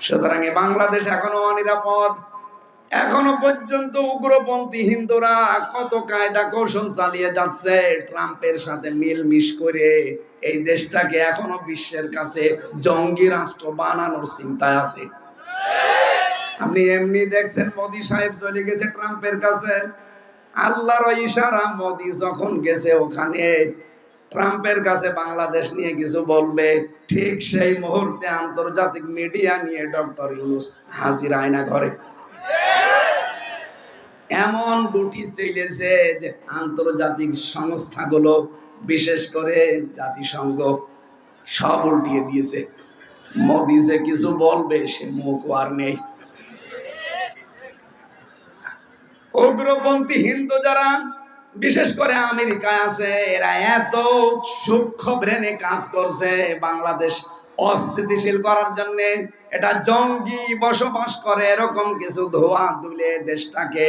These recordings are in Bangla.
সুতরাং বাংলাদেশ এখনও অনিরাপদ। এখনও পর্যন্ত উগ্রপন্থী হিন্দুরা কত কায়দা কৌশল চালিয়ে যাচ্ছে ট্রাম্পের সাথে মিলমিশ করে। এই দেশটাকে এখনও বিশ্বের কাছে জঙ্গি রাষ্ট্র বানানোর চিন্তায় আছে। আপনি এমনি দেখছেন মোদি সাহেব চলে গেছে ট্রাম্পের কাছে। আল্লাহর ইশারা মোদি যখন গেছে ওখানে ট্রাম্পের কাছে বাংলাদেশ নিয়ে কিছু বলবে, ঠিক সেই মুহূর্তে আন্তর্জাতিক মিডিয়া নিয়ে ডক্টর ইউনুস হাজির আয়না ঘরে। এমন গুটি চলেছে যে আন্তর্জাতিক সংস্থাগুলো, বিশেষ করে জাতিসংঘ, সব উল্টিয়ে দিয়েছে। মোদি যে কিছু বলবে, সে মুখ আর নেই। উগ্রপন্থী হিন্দু যারা বিশেষ করে আমেরিকায় আছে, এরা এত সূক্ষ্ম ব্রেনে কাজ করছে বাংলাদেশ অস্থিতিশীল করার জন্য। এটা জঙ্গি বসবাস করে, এরকম কিছু ধোয়া তুলে দেশটাকে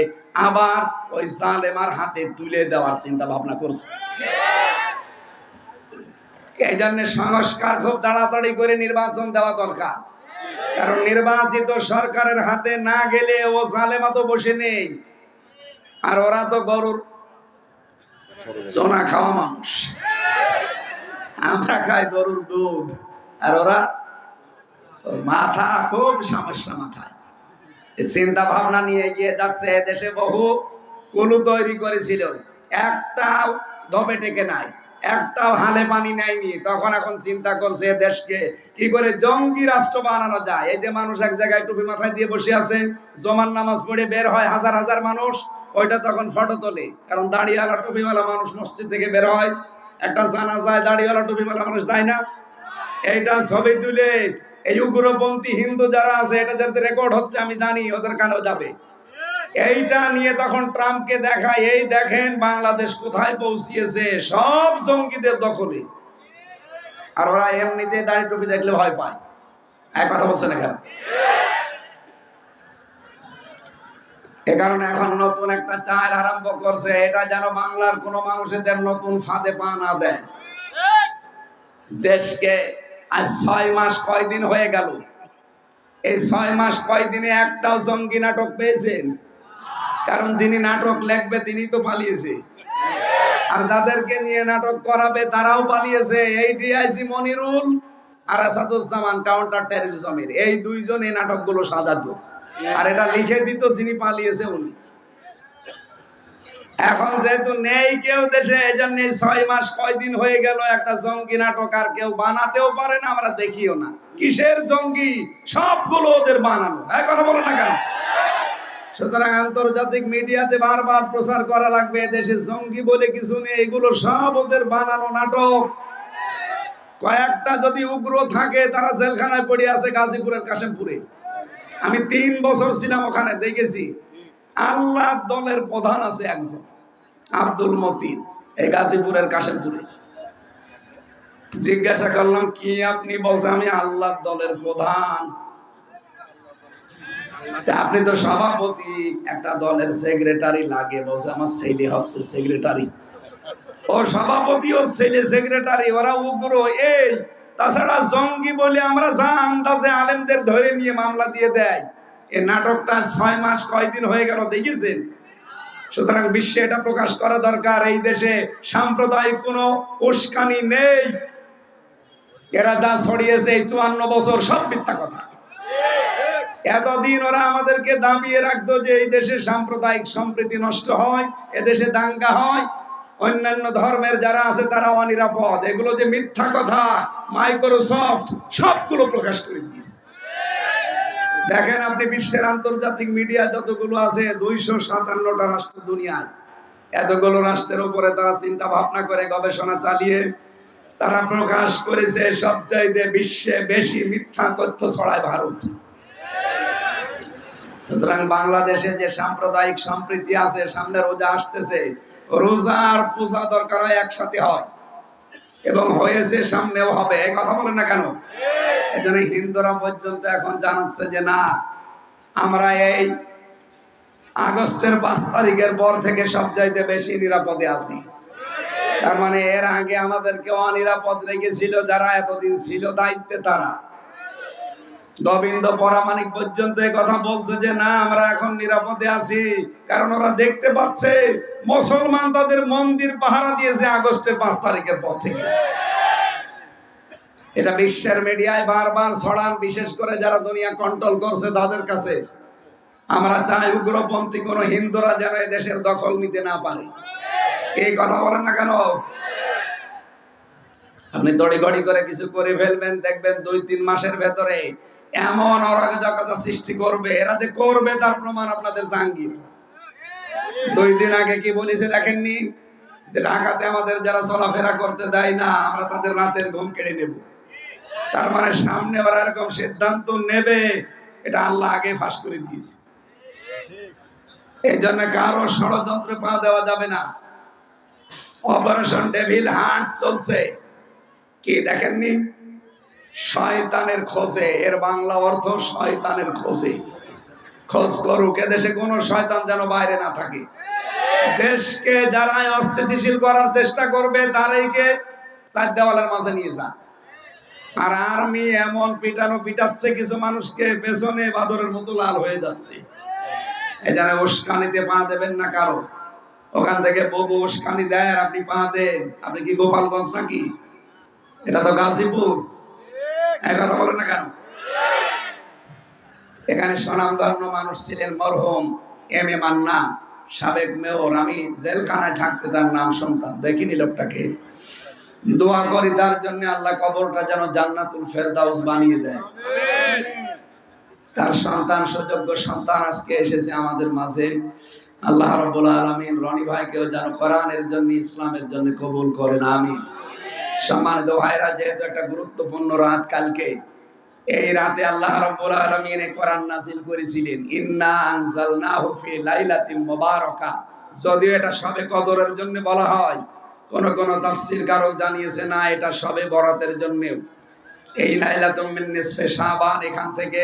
আবার ওই সালেমার হাতে তুলে দেওয়ার চিন্তা ভাবনা করছে। এই জন্য সংস্কার খুব তাড়াতাড়ি করে নির্বাচন দেওয়া দরকার। কারণ নির্বাচিত সরকারের হাতে না গেলে ও সালেমা তো বসে নেই। আর ওরা তো গরুর চোনা খাওয়া মানুষ। আমরা খাই গরুর দুধ। আর ওরা মাথা, খুব সমস্যা মাথায়। চিন্তা ভাবনা নিয়ে এগিয়ে যাচ্ছে দেশে বহু কুলু তৈরি করেছিল। একটাও ধবে টেকে নাই, একটাও হালে পানি নেয়নি। তখন এখন চিন্তা করছে দেশকে কি করে জঙ্গি রাষ্ট্র বানানো যায়। এই যে মানুষ এক জায়গায় টুপি মাথায় দিয়ে বসে আছে জমান নামাজ পড়ে বের হয় হাজার হাজার মানুষ। ওইটা তখন ফটো তোলে। কারণ দাড়িওয়ালা টুপিওয়ালা মানুষ মসজিদ থেকে বের হয়, একটা জানা যায় দাড়িওয়ালা টুপিওয়ালা মানুষ যায় না। এইটা ছবি তুলে, এই উগ্রপন্থী হিন্দু যারা আছে, এটা যাতে রেকর্ড হচ্ছে, আমি জানি, ওদের কানেও যাবে। এইটা নিয়ে তখন ট্রাম্পকে দেখায়, এই দেখেন, বাংলাদেশ কোথায় পৌঁছিয়েছে? সব জঙ্গিদের দখলে। আর ওরা এমনিতে দাড়ি টুপি দেখলে ভয় পায়। এক কথা বলছেন এখানে এ কারণে এখন নতুন একটা চাল আরম্ভ করছে। এটা যেন বাংলার কোন মানুষের নতুন ফাঁদে পা না দেয়। দেশকে আজ ছয় মাস কয়দিন হয়ে গেল? এই ছয় মাস কয়দিনে একটাও জঙ্গি নাটক পেয়েছেন? কারণ যিনি নাটক লেখবে, তিনি তো পালিয়েছে। আর যাদেরকে নিয়ে নাটক করাবে, তারাও পালিয়েছে। এই ডিআইসি মনিরুল আর আসাদুজ্জামান কাউন্টার টেররিজমের এই দুইজন এই নাটকগুলো সাজাতো। আর এটা লিখে দিত যিনি পালিয়েছে উনি। এখন যেহেতু নেই কেউ দেশে এই জন্য ছয় মাস কয়দিন হয়ে গেল একটা জঙ্গি নাটক আর কেউ বানাতেও পারে না, আমরা দেখিও না। কিসের জঙ্গি? সবগুলো ওদের বানানো। এক কথা বলো না কেন? সুতরাং আন্তর্জাতিক মিডিয়াতে বারবার প্রচার করা লাগবে দেশে জঙ্গি বলে কিছু নেই, এগুলো সব ওদের বানানো নাটক। কয়েকটা যদি উগ্র থাকে, তারা জেলখানায় পড়ে আছে গাজীপুরের কাশিমপুরে। আমি তিন বছর ছিলাম ওখানে, দেখেছি? আল্লাহ দলের প্রধান আছে একজন, আব্দুল মতিন, এই গাজীপুরের কাশিমপুরে। জিজ্ঞাসা করলাম, কি আপনি বলছে আমি আল্লাহ দলের প্রধান? আপনি তো সভাপতি, একটা দলের সেক্রেটারি লাগে, বলছে আমার ছেলে হচ্ছে সেক্রেটারি। ও সভাপতি ও ছেলে সেক্রেটারি, ওরা উগ্র, এই তাছাড়া জঙ্গি বলে আমরা যা আন্দাজে আলেমদের ধরে নিয়ে মামলা দিয়ে দেয়। এ নাটকটা ছয় মাস কয়দিন হয়ে গেল দেখেছেন? সুতরাং বিশ্বে এটা প্রকাশ করা দরকার। এই দেশে সাম্প্রদায়িক কোনো উস্কানি নেই। এরা যা ছড়িয়েছে এই চুয়ান্ন বছর সব মিথ্যা কথা। এতদিন ওরা আমাদেরকে দাবিয়ে রাখতো যে এই দেশে সাম্প্রদায়িক সম্প্রীতি নষ্ট হয় এদেশে দাঙ্গা হয়। অন্যান্য ধর্মের যারা আছে তারা অনিরাপদ। এগুলো যে মিথ্যা কথা, মাইক্রোসফট, সবগুলো প্রকাশ করে দিয়েছে। দেখেন আপনি বিশ্বের আন্তর্জাতিক মিডিয়া যতগুলো আছে, দুইশো সাতান্নটা রাষ্ট্র দুনিয়ায়। এতগুলো রাষ্ট্রের উপরে তারা চিন্তা ভাবনা করে, গবেষণা চালিয়ে তারা প্রকাশ করেছে সবচাইতে বিশ্বে বেশি মিথ্যা তথ্য ছড়ায় ভারত। সুতরাং বাংলাদেশে যে সাম্প্রদায়িক সম্প্রীতি আছে, সামনে রোজা আসতেছে রোজা আর পূজা দরকার হয় একসাথে হয়। এবং হয়েছে সামনেও হবে। এই কথা বলেন না কেন? এই জন্য হিন্দুরা পর্যন্ত এখন জানাচ্ছে যে না, আমরা এই আগস্টের পাঁচ তারিখের পর থেকে সব চাইতে বেশি নিরাপদে আছি। তার মানে এর আগে আমাদেরকে অনিরাপদ রেখেছিল, যারা এতদিন ছিল দায়িত্বে তারা। গোবিন্দ পরামানিক পর্যন্ত কথা বলছে যে, না, আমরা এখন নিরাপদে আছি। কারণ ওরা দেখতে পাচ্ছে, মুসলমান তাদের মন্দির পাহারা দিয়েছে আগস্টের পাঁচ তারিখের পর থেকে। এটা বিশ্বের মিডিয়ায় বারবার ছড়ান, বিশেষ করে যারা দুনিয়া কন্ট্রোল করছে তাদের কাছে। আমরা চাই উগ্রপন্থী কোন হিন্দুরা যেন এই দেশের দখল নিতে না পারে। এই কথা বলেন না কেন? আপনি দড়ি করে কিছু করে ফেলবেন, দেখবেন দুই, তিন মাসের ভেতরে এমন অরাজকতা সৃষ্টি করবে, এরা যে করবে তার প্রমাণ আপনাদের জাহাঙ্গীর। দুই দিন আগে কি বলেছে দেখেননি? যে ঢাকাতে আমাদের যারা চলাফেরা করতে দেয় না, আমরা তাদের রাতের ঘুম কেড়ে নেব। তার মানে সামনে ওরা এরকম সিদ্ধান্ত নেবে, এটা আল্লাহ আগে ফাঁস করে দিয়েছে। এই জন্য কারও ষড়যন্ত্রে পা দেওয়া যাবে না। অপারেশন ডেভিল হান্ট চলছে। কি দেখেননি? শয়তানের খোঁজে, এর বাংলা অর্থ শয়তানের খোঁজে। খোঁজ করুক দেশে কোন শয়তান যেন বাইরে না থাকে। দেশকে যারা অস্থিতিশীল করার চেষ্টা করবে, তারাইকে চার দেওয়ালের মাঝে নিয়ে যান। আর আর্মি এমন পিটানো, পিটাচ্ছে, কিছু মানুষকে পেছনে বাদরের মতো লাল হয়ে যাচ্ছে। এখানে উস্কানিতে পা দেবেন না কারও, ওখান থেকে ববু উস্কানি দেয় আর আপনি পা দেন। আপনি কি গোপালগঞ্জ নাকি? এটা তো গাজীপুর। কথা বলেন না কেন? এখানে স্বনামধন্য মানুষ ছিলেন মরহুম এম এ মান্না, সাবেক মেয়র। আমি জেলখানায় থাকতে তার নাম শুনতাম। দেখিনি লোকটাকে। দোয়া করি তার জন্য আল্লাহ কবরটা যেন জান্নাতুল ফেরদাউস বানিয়ে দেয়। তার সন্তান, সুযোগ্য সন্তান আজকে এসেছে আমাদের মাঝে। আল্লাহ রাব্বুল আলামিন রনি ভাইকেও যেন কোরআনের জন্য, ইসলামের জন্য কবুল করেন। আমিন। সম্মানিত ভাইরা, যেহেতু একটা গুরুত্বপূর্ণ রাত কালকে, এই রাতে আল্লাহ রাব্বুল আলামিন কোরআন নাযিল করেছিলেন, ইন্না আনজালনাহু ফি লাইলাতিন মুবারাকা যদিও এটা সবে কদরের জন্য বলা হয়, কোন কোন তাফসীর কারক জানিয়েছে না, এটা সবে বরাতের জন্য এই লাইলাতুম মিন নিসফে শাবান, এখান থেকে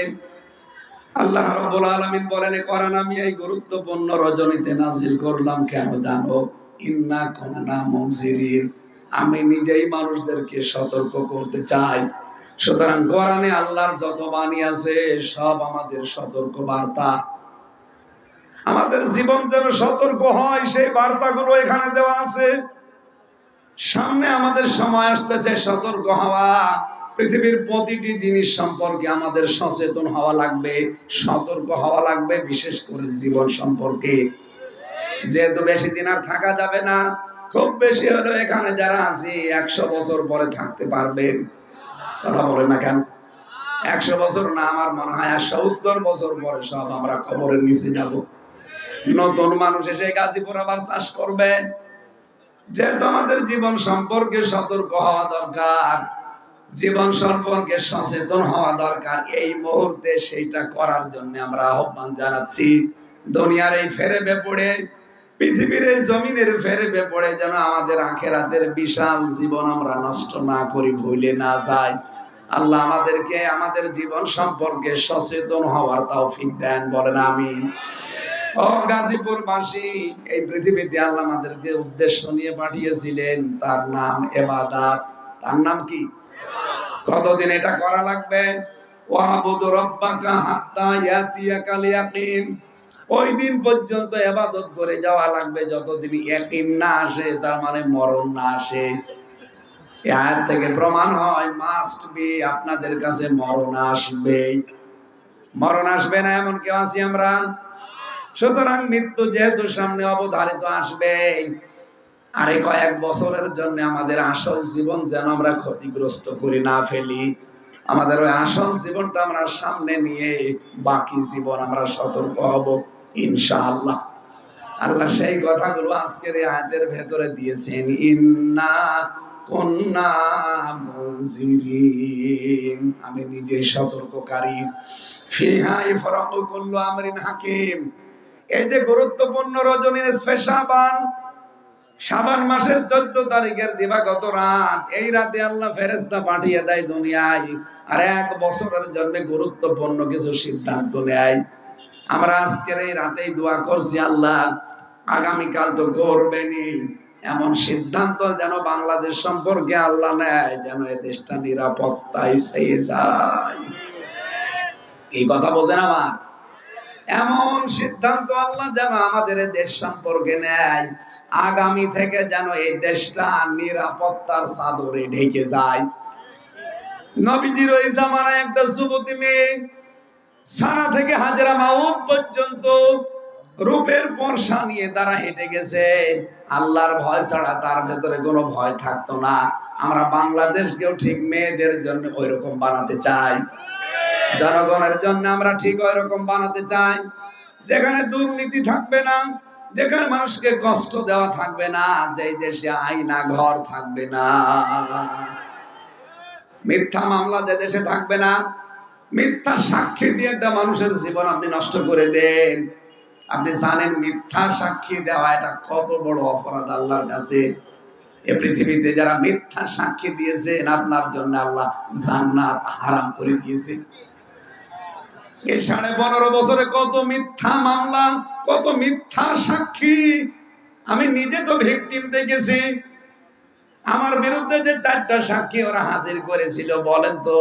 আল্লাহ রাব্বুল আলামিন বলেন কোরআন আমি এই গুরুত্বপূর্ণ রজনীতে নাযিল করলাম কেন জানো? ইন্না কুননা মুনজিরিন আমি নিজেই মানুষদেরকে সতর্ক করতে চাই। সুতরাং কোরআনে আল্লাহর যত বাণী আছে, সব আমাদের সতর্ক বার্তা আমাদের জীবন যেন সতর্ক হয়, সেই বার্তাগুলো এখানে দেওয়া আছে। সামনে আমাদের সময় আসতেছে সতর্ক হওয়া। পৃথিবীর প্রতিটি জিনিস সম্পর্কে আমাদের সচেতন হওয়া লাগবে, সতর্ক হওয়া লাগবে, বিশেষ করে জীবন সম্পর্কে। যেহেতু বেশি দিন আর থাকা যাবে না খুব বেশি হলো এখানে যারা আছি, একশো বছর পরে থাকতে পারবেন কথা বলেন না কেন? একশো বছর না, আমার মনে হয় আর সত্তর বছর পরে সব আমরা খবরের নিচে যাব। নতুন মানুষ এসে গাজীপুর আবার চাষ করবে। যেহেতু আমাদের জীবন সম্পর্কে সতর্ক হওয়া দরকার, জীবন সম্পর্কে সচেতন হওয়া দরকার, এই মুহূর্তে সেইটা করার জন্য আমরা আহ্বান জানাচ্ছি। দুনিয়ার এই ফেরে বেপড়ে পৃথিবীর এই জমিনের ফেরে বেপড়ে যেন আমাদের আখেরাতের বিশাল জীবন আমরা নষ্ট না করি ভুলে না যাই। আল্লাহ আমাদেরকে আমাদের জীবন সম্পর্কে সচেতন হওয়ার তৌফিক দেন বলেন আমিন। ও এই পৃথিবীতে আল্লাহ আমাদেরকে উদ্দেশ্য নিয়ে পাঠিয়েছিলেন তার নাম এবাদাত। তার নাম কি? কতদিন এটা করা লাগবে? ওয়াবুদু রাব্বাকা হাত্তা ইয়াতিয়াকাল ইয়াকিন। ওই দিন পর্যন্ত এবাদত করে যাওয়া লাগবে যতদিন ইয়াকিন না আসে, তার মানে মরণ না আসে। এর থেকে প্রমাণ হয় মাস্ট বি আপনাদের কাছে মরণ আসবে। মরণ আসবে না এমন কেউ আছি আমরা? সুতরাং মৃত্যু যেহেতু সামনে অবধারিত আসবে, আরে কয়েক বছরের জন্য আমাদের আসল জীবন যেন আমরা ক্ষতিগ্রস্ত করি না ফেলি। আমাদের ওই আসল জীবনটা আমরা সামনে নিয়ে বাকি জীবন আমরা সতর্ক হব। ইনশাআল্লাহ। আল্লাহ সেই কথাগুলো আজকের এই আয়াতের ভেতরে দিয়েছেন, ইন্না আমি নিজে সতর্ককারী। ফিহাই ফরাক করল আমরিন হাকিম। এই যে গুরুত্বপূর্ণ রজনীর স্পেশাবান সাবান মাসের চোদ্দ তারিখের দিবাগত রাত, এই রাতে আল্লাহ ফেরেস্তা পাঠিয়ে দেয় দুনিয়ায়। আর এক বছরের জন্য গুরুত্বপূর্ণ কিছু সিদ্ধান্ত নেয়। আমরা আজকের এই রাতেই দোয়া করছি আল্লাহ, আগামীকাল তো করবেনি এমন সিদ্ধান্ত যেন বাংলাদেশ সম্পর্কে আল্লাহ নেয়, যেন এ দেশটা নিরাপত্তায় সেই যায়। এই কথা বোঝেন আমার? এমন সিদ্ধান্ত আল্লাহ যেন আমাদের দেশ সম্পর্কে নেয়, আগামী থেকে যেন এই দেশটা নিরাপত্তার চাদরে ঢেকে যায়। নবীজির ওই জামানায় একটা যুবতী মেয়ে সানা থেকে হাজরা মাউদ পর্যন্ত রূপের পরশা নিয়ে তারা হেঁটে গেছে। আল্লাহর ভয় ছাড়া তার ভেতরে কোনো ভয় থাকতো না। আমরা বাংলাদেশকেও ঠিক মেয়েদের জন্য ওই রকম বানাতে চাই। জনগণের জন্য আমরা ঠিক ওই রকম বানাতে চাই। যেখানে দুর্নীতি থাকবে না, যেখানে মানুষকে কষ্ট দেওয়া থাকবে না যে দেশে আইনা ঘর থাকবে না। মিথ্যা মামলা যে দেশে থাকবে না মিথ্যা সাক্ষী দিয়ে একটা মানুষের জীবন আপনি নষ্ট করে দেন। আপনি জানেন মিথ্যা সাক্ষী দেওয়া এটা কত বড় অপরাধ আল্লাহর কাছে। এ পৃথিবীতে যারা মিথ্যা সাক্ষী দিয়েছেন, আপনার জন্য আল্লাহ জান্নাত হারাম করে দিয়েছে। এই সাড়ে পনেরো বছরে কত মিথ্যা মামলা, কত মিথ্যা সাক্ষী। আমি নিজে তো ভিকটিম দেখেছি। আমার বিরুদ্ধে যে চারটা সাক্ষী ওরা হাজির করেছিল, বলেন তো।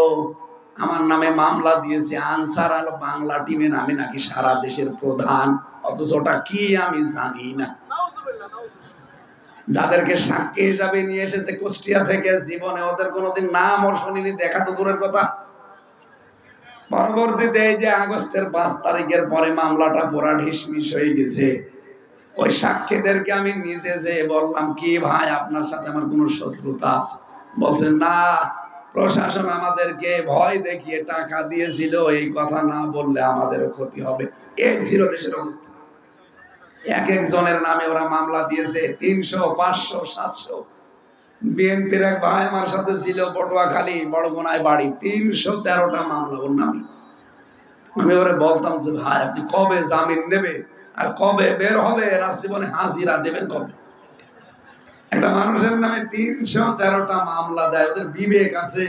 আমার নামে মামলা দিয়েছে, আনসার আল বাংলা টিমের আমি নাকি সারা দেশের প্রধান। অথচ ওটা কি আমি জানি না। যাদেরকে সাক্ষী হিসাবে নিয়ে এসেছে কুষ্টিয়া থেকে, জীবনে ওদের কোনোদিন নাম ওর শুনিনি, দেখা তো দূরের কথা। পরবর্তীতে এই যে আগস্টের পাঁচ তারিখের পরে মামলাটা পুরা ঢিসমিস হয়ে গেছে। ওই সাক্ষীদেরকে আমি নিজে যে বললাম, কি ভাই, আপনার সাথে আমার কোনো শত্রুতা আছে? বলছেন না প্রশাসন আমাদেরকে ভয় দেখিয়ে টাকা দিয়েছিল, এই কথা না বললে আমাদেরও ক্ষতি হবে। এই ছিল দেশের অবস্থা। এক একজনের নামে ওরা মামলা দিয়েছে, তিনশো, পাঁচশো, সাতশো। বিএনপির এক ভাই আমার সাথে ছিল পটুয়াখালী, বড়গোনায় বাড়ি, তিনশো তেরোটা মামলা ওর নামে। আমি ওরে বলতাম যে, ভাই, আপনি কবে জামিন নেবে আর কবে বের হবে? এরা জীবনে হাজিরা দেবেন কবে? একটা মানুষের নামে তিনশো তেরোটা মামলা দেয়, ওদের বিবেক আছে।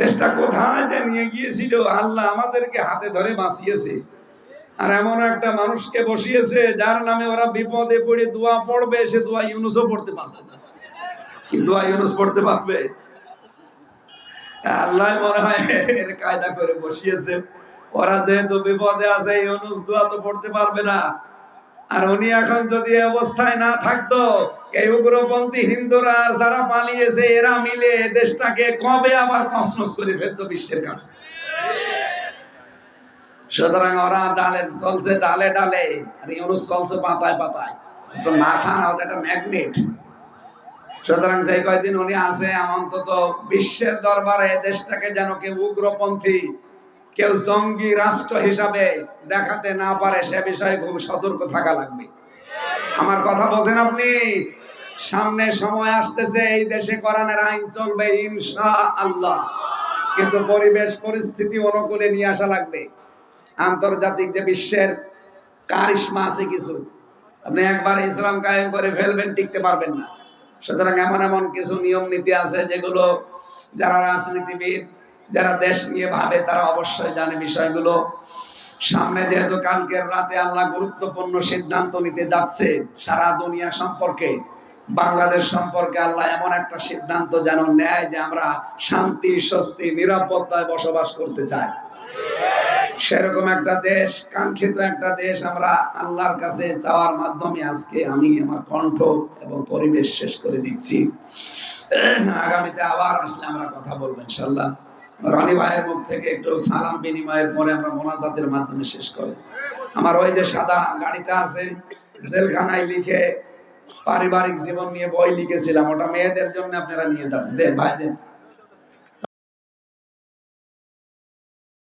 দেশটা কোথায় যে নিয়ে গিয়েছিল, আল্লাহ আমাদেরকে হাতে ধরে বাঁচিয়েছে। আর এমন একটা মানুষকে বসিয়েছে, যার নামে ওরা বিপদে পড়ে দোয়া পড়বে, সে দোয়া ইউনুসও পড়তে পারছে না। কি দোয়া ইউনুস পড়তে পারবে? আল্লাহ মনে হয় কায়দা করে বসিয়েছে। ওরা যেহেতু বিপদে আছে, ইউনুস দোয়া তো পড়তে পারবে না। আর উনি এখন যদি অবস্থায় না থাকতো, এই উগ্রপন্থী হিন্দুরা যারা পালিয়েছে, এরা মিলে দেশটাকে কবে আবার কসমস করে ফেলতো বিশ্বের কাছে? সুতরাং ওরা ডালে চলছে, ডালে ডালে, আর ইউনুস চলছে পাতায় পাতায়। মাথা না ওটা একটা ম্যাগনেট। সুতরাং যে কয়দিন উনি আছে, অন্তত বিশ্বের দরবারে দেশটাকে যেন কেউ উগ্রপন্থী কেউ জঙ্গি রাষ্ট্র হিসাবে দেখাতে না পারে, সে বিষয়ে খুব সতর্ক থাকা লাগবে। আমার কথা বোঝেন আপনি? সামনে সময় আসতেছে, এই দেশে কোরআনের আইন চলবে ইনশা আল্লাহ কিন্তু পরিবেশ, পরিস্থিতি অনুকূলে নিয়ে আসা লাগবে। আন্তর্জাতিক যে বিশ্বের কারিশমা আছে কিছু, আপনি একবার ইসলাম কায়েম করে ফেলবেন, টিকতে পারবেন না। সুতরাং এমন এমন কিছু নিয়ম নীতি আছে যেগুলো যারা রাজনীতিবিদ যারা দেশ নিয়ে ভাবে, তারা অবশ্যই জানে বিষয়গুলো। সামনে যেহেতু কালকের রাতে আল্লাহ গুরুত্বপূর্ণ সিদ্ধান্ত নিতে যাচ্ছে সারা দুনিয়া সম্পর্কে, বাংলাদেশ সম্পর্কে আল্লাহ এমন একটা সিদ্ধান্ত যেন নেয় যে আমরা শান্তি, স্বস্তি, নিরাপত্তায় বসবাস করতে চাই। সেরকম একটা দেশ, কাঙ্ক্ষিত একটা দেশ আমরা আল্লাহর কাছে যাওয়ার মাধ্যমে আজকে আমি আমার কণ্ঠ এবং পরিবেশ শেষ করে দিচ্ছি। আগামীতে আবার আসলে আমরা কথা বলব ইনশাল্লাহ রনি ভাইয়ের মুখ থেকে একটু সালাম বিনিময়ের পরে আমরা মোনাজাতের মাধ্যমে শেষ করি আমার ওই যে সাদা গাড়িটা আছে, জেলখানায় লিখে পারিবারিক জীবন নিয়ে বই লিখেছিলাম, ওটা মেয়েদের জন্য আপনারা নিয়ে যাবেন। ভাই, দেন।